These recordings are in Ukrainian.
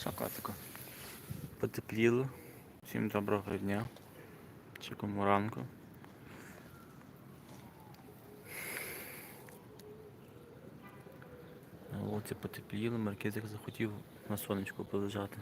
Що? Потепліло. Всім доброго дня. Чи кому ранку. На вулиці потепліло, маркетик захотів на сонечку полежати.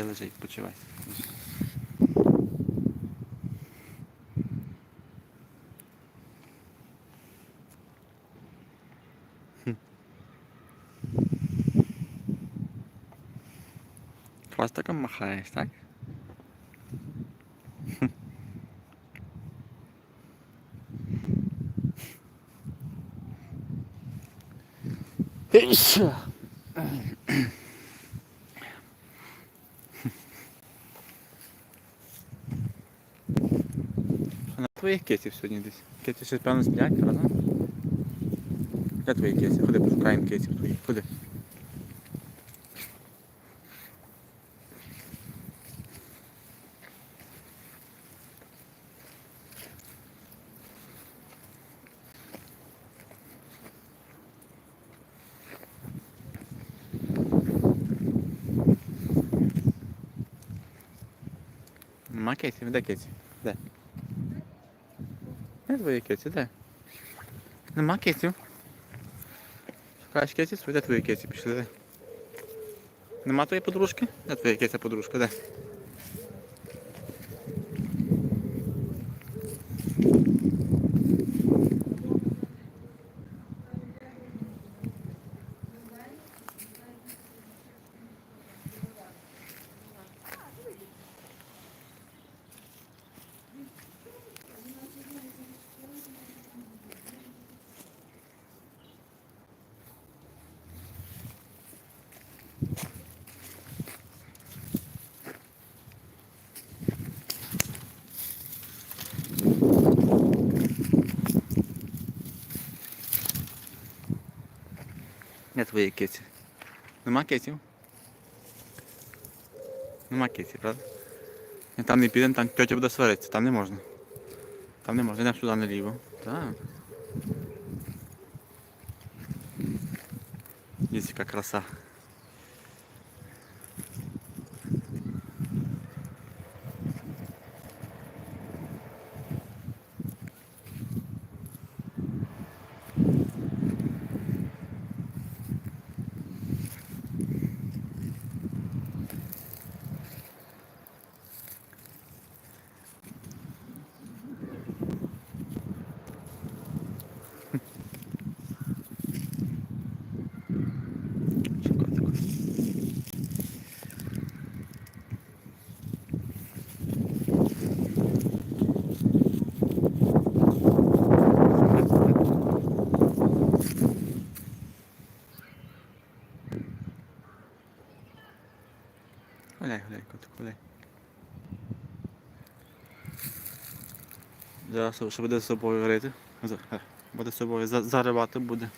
Лежи, лежи, відпочивай. Хвостиком махаєш, так? Хм. Іща. Що на твоїх кесів сьогодні десь? Кеці ще певно сплять, правда? Де твої кесі? Ходи пошукаємо кесів твоїх. Ходи. Нема кесів? Де кесі? Де? Де твої кесі? Де? Нема кесів. Шукаєш? Свої, де твої кесі пішли? Де? Нема твоєї подружки? Де твоя кеся подружка? Де? Де твої киці? Нема кесів? Нема кесів, правда? Там не підемо, там тьотя буде сваритися, там не можна. Там не можна, йдемо сюди наліво. Так. Дивіться, яка краса. Зараз що- буде з собою рити? Е, Буде з собою заривати буде.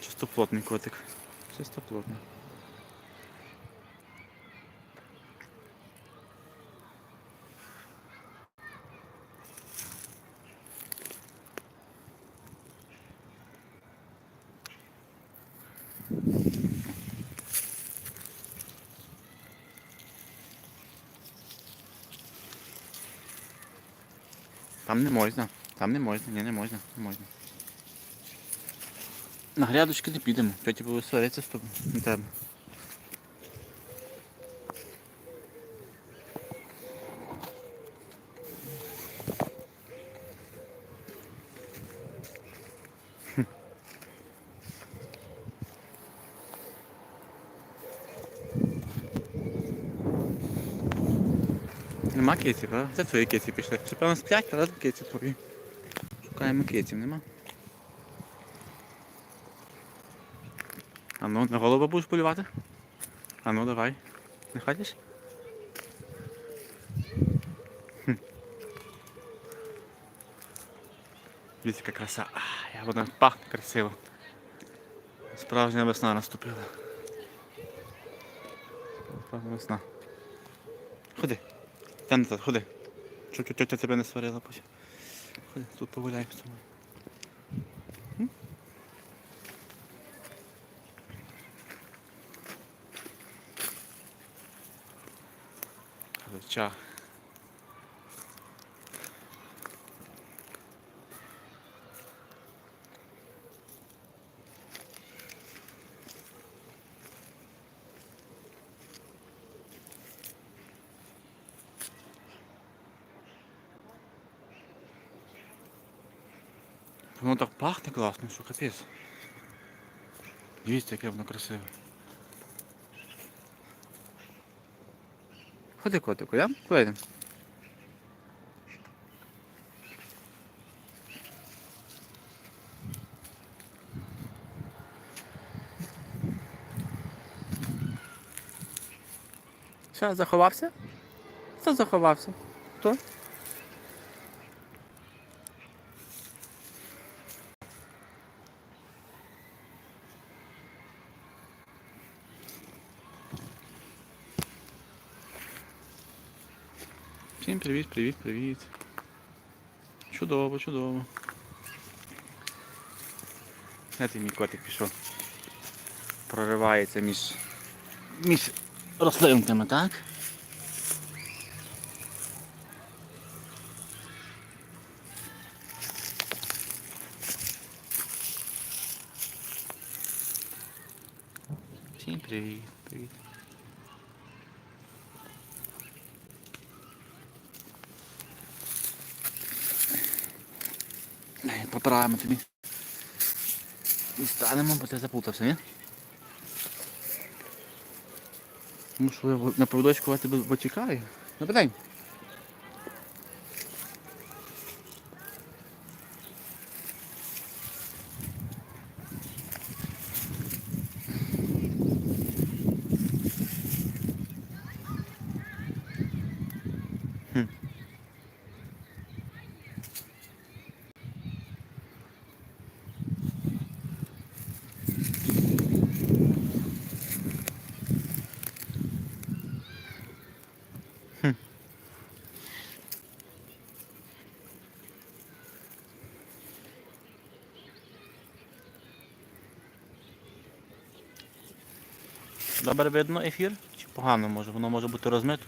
Чисто плотний котик. Чистоплотний. Там не можна. Там не можна, ні, не можна, не можна. На грядочки не підемо. Тьоті буде сваритися з тобою. Не треба. Нема киців, а? Це твої киці пішли. Чи певно сплять, але киці твої. Шукаємо киців, нема? А ну, на голову будеш полювати? А ну давай. Не ходиш? Дивіться, яка краса. Я вона пахне красиво. Справжня весна наступила. Справжня весна. Ходи. Там назад, ходи. Щоб тетя тебе не сварила потім. Ходи, тут погуляємо з тобою. Ча. Воно так пахне класно, що капець. Дивіться, яке воно красиве. Ходи, котику, я? Куди? Що, заховався? Хто заховався? Хто? Всім привіт, привіт, привіт. Чудово, чудово. Ти мій котик пішов? Проривається між, між рослинками, так? Всім привіт, привіт. Ай, Поправимо тобі. І станемо, бо ти заплутався, ні? Ну що на проводочку я тебе почекаю. На питань. Добре видно ефір? Чи погано може? Воно може бути розмито?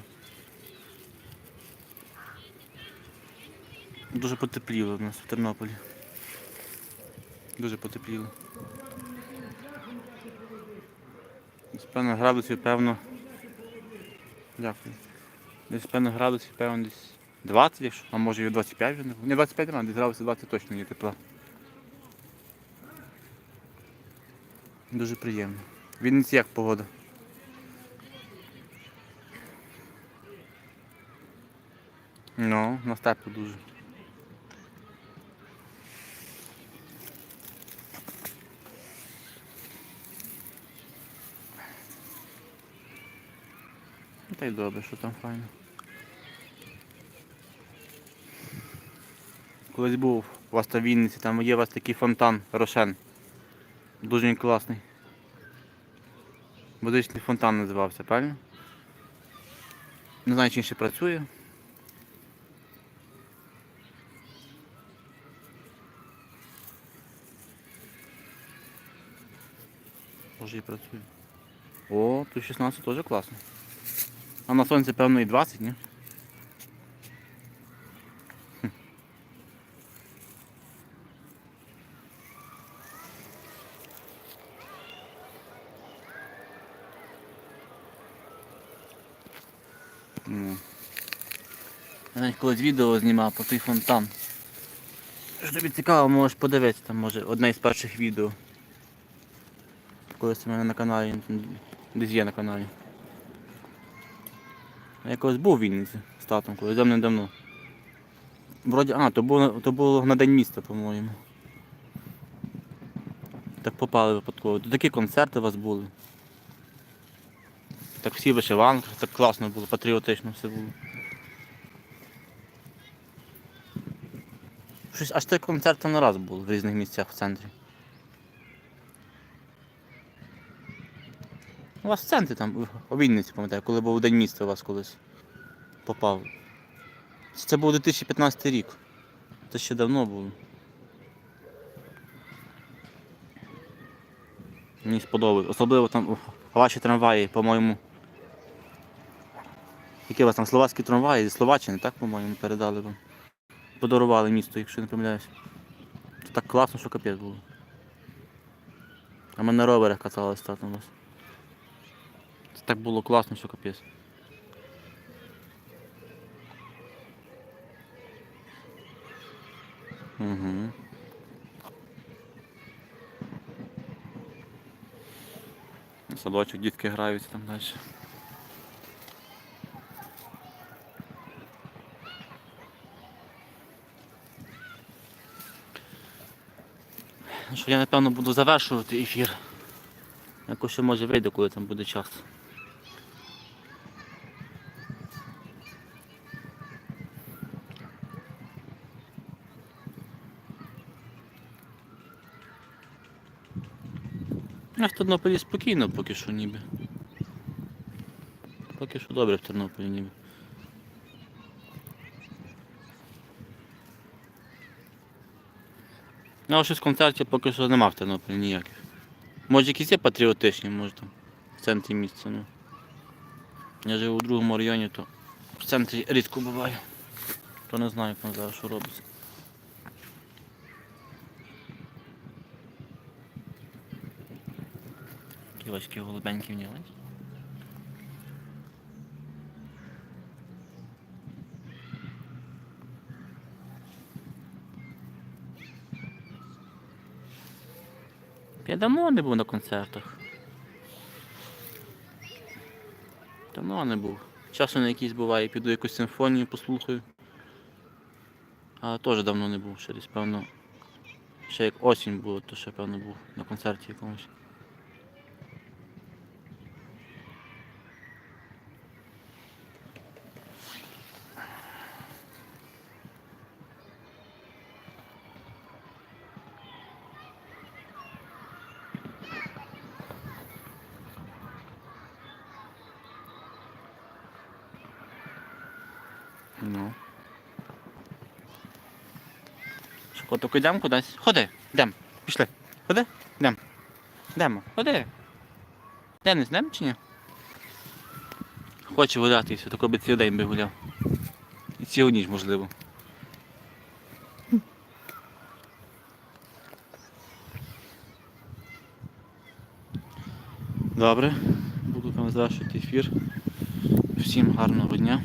Дуже потепліло в нас в Тернополі. Дуже потепліло. Десь певно градусів, певно. Дякую. Десь певно градусів, певно, десь 20, якщо, а може і 25 вже не. Ні, 25 рано, десь градусів 20 точно є тепла. Дуже приємно. Вінниці як погода? Ну, на степу дуже. Ну, Та й добре, що там файно. Колись був у вас та в Вінниці, там є у вас такий фонтан Рошен. Дуже він класний. Водичний фонтан називався, правильно? Не знаю, чи він ще працює. Може і працює. О, тут 16 теж класно. А на сонці, певно, і 20, ні? Ну. Я навіть колись відео знімав про той фонтан. Що тобі цікаво, можеш подивитися, там може одне із перших відео. Колись у мене на каналі, десь є на каналі. Я колись був в з татом, колись давним-давно. Вроді, а, то було, то було на День міста, по-моєму. Так попали випадково. Тут такі концерти у вас були. Так всі вишиванки, так класно було, патріотично все було. Щось аж той концерт там на раз був в різних місцях в центрі. Вас в центрі там, у Вінниці, пам'ятаю, коли був день міста у вас колись попав. Це був 2015 рік. Це ще давно було. Мені сподобалось. Особливо там ваші трамваї, по-моєму. Які у вас там словацькі трамваї зі Словаччини, так, по-моєму, передали вам. Подарували місто, якщо не помиляюсь. Це так класно, що капець було. А ми на роверах каталися так у нас. Так було класно, що капець. Угу. Садочок, дітки граються там далі. Ну що, я напевно буду завершувати ефір. Якось може вийде, коли там буде час. А в Тернополі спокійно поки що ніби. Поки що добре в Тернополі ніби. Ну, щось концертів поки що нема в Тернополі ніяких. Може якісь є патріотичні, може там в центрі місця. Ну. Я живу у другому районі, то в центрі рідко буваю. То не знаю, як зараз що робиться. Кілочки голубенькі в нього. Я давно не був на концертах. Давно не був. Часом на якийсь буває, піду якусь симфонію послухаю. Але теж давно не був, ще десь певно. Ще як осінь було, то ще певно був на концерті якомусь. Ну. Що, котику йдемо кудись? Ходи, йдемо. Пішли. Ходи, йдемо. Йдемо. Ходи. Денис, йдемо чи ні? Хоче і тако би цілий день би гуляв. І цілу ніч, можливо. Добре, буду там завершити ефір. Всім гарного дня.